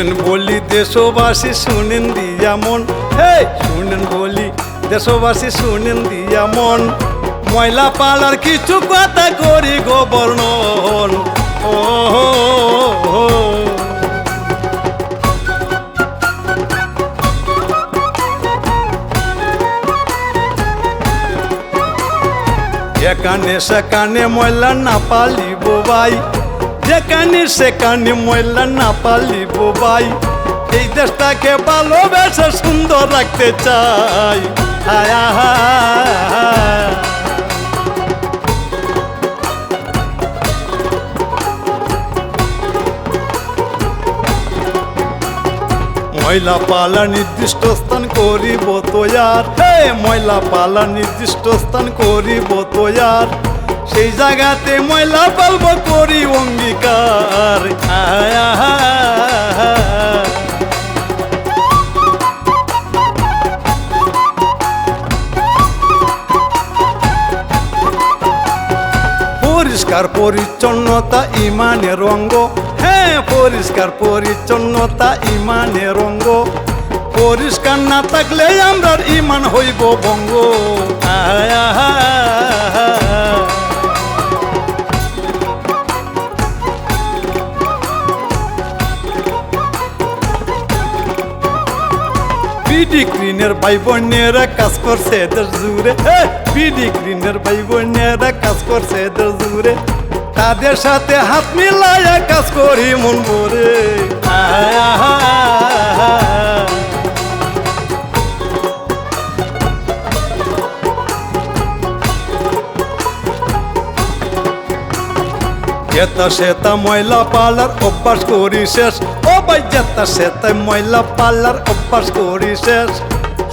দেশবাসী, শুনেন দিয়া মন। হে শুনেন বলি দেশবাসী, শুনেন দিয়া মন। ময়লা পালার কিছু কথা করি গো বর্ণন। ও। এখানে সেখানে ময়লা না পালিব ভাই। যেখানে সেখানে ময়লা না পালিব ভাই। এই দেশটাকে ভালোবেসে সুন্দর রাখতে চাই। ময়লা পালা নির্দিষ্ট স্থান করিব হে, ময়লা পালা নির্দিষ্ট স্থান করিব তোয়ার। সেই জায়গাতে ময়লা পালব করি অঙ্গীকার আয় আয়। পরিষ্কার পরিচ্ছন্নতা ইমানের অঙ্গ হ্যাঁ পরিষ্কার পরিচ্ছন্নতা ইমানের অঙ্গ পরিষ্কার না থাকলে আমরা ইমান হইব ভঙ্গ আয় আয়। বিডি ক্রিনের ভাই বোনেরা কাজ করছে এদের জুড়ে। বিডি ক্রিনের ভাই বোনেরা কাজ করছে এদের জুড়ে। তাদের সাথে হাত মিলাইয়া কাজ করি মন ভরে। যেতা সেতা ময়লা পালার অভ্যাস করি শেষ। ও ভাই যেটা সেটা ময়লা পালার অভ্যাস করি শেষ।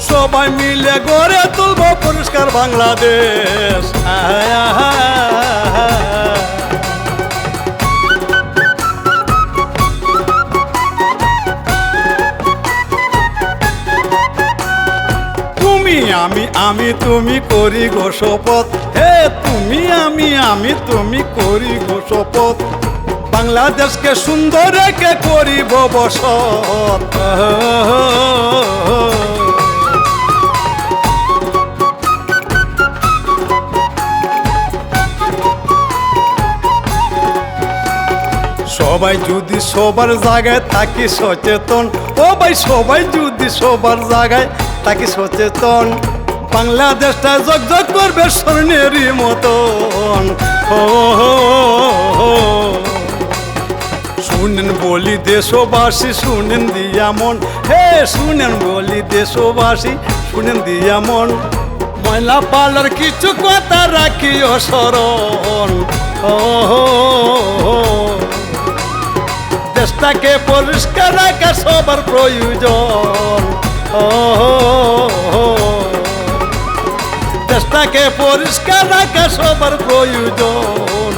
সবাই মিলে গড়ে তুলব পরিষ্কার বাংলাদেশ। আয়। আমি আমি তুমি করি গো শপথ হে তুমি, আমি আমি তুমি করি গো শপথ বাংলাদেশকে সুন্দর রেখে করিব বসত। সবাই যদি সবার জায়গায় থাকি সচেতন। ও ভাই, সবাই যদি সবার জায়গায় থাকি সচেতন। বাংলাদেশটা জগজগ করবে স্বর্ণেরই মতন। ও। শুনেন বলি দেশবাসী, শুনেন দিয়া মন। হে, শুনেন বলি দেশবাসী, শুনেন দিয়া মন। ময়লা পালার কিছু কথা রাখিও হো। দেশটাকে পরিষ্কার রাখা সবার প্রয়োজন। পরিষ্কার রাখা সবার প্রয়োজন।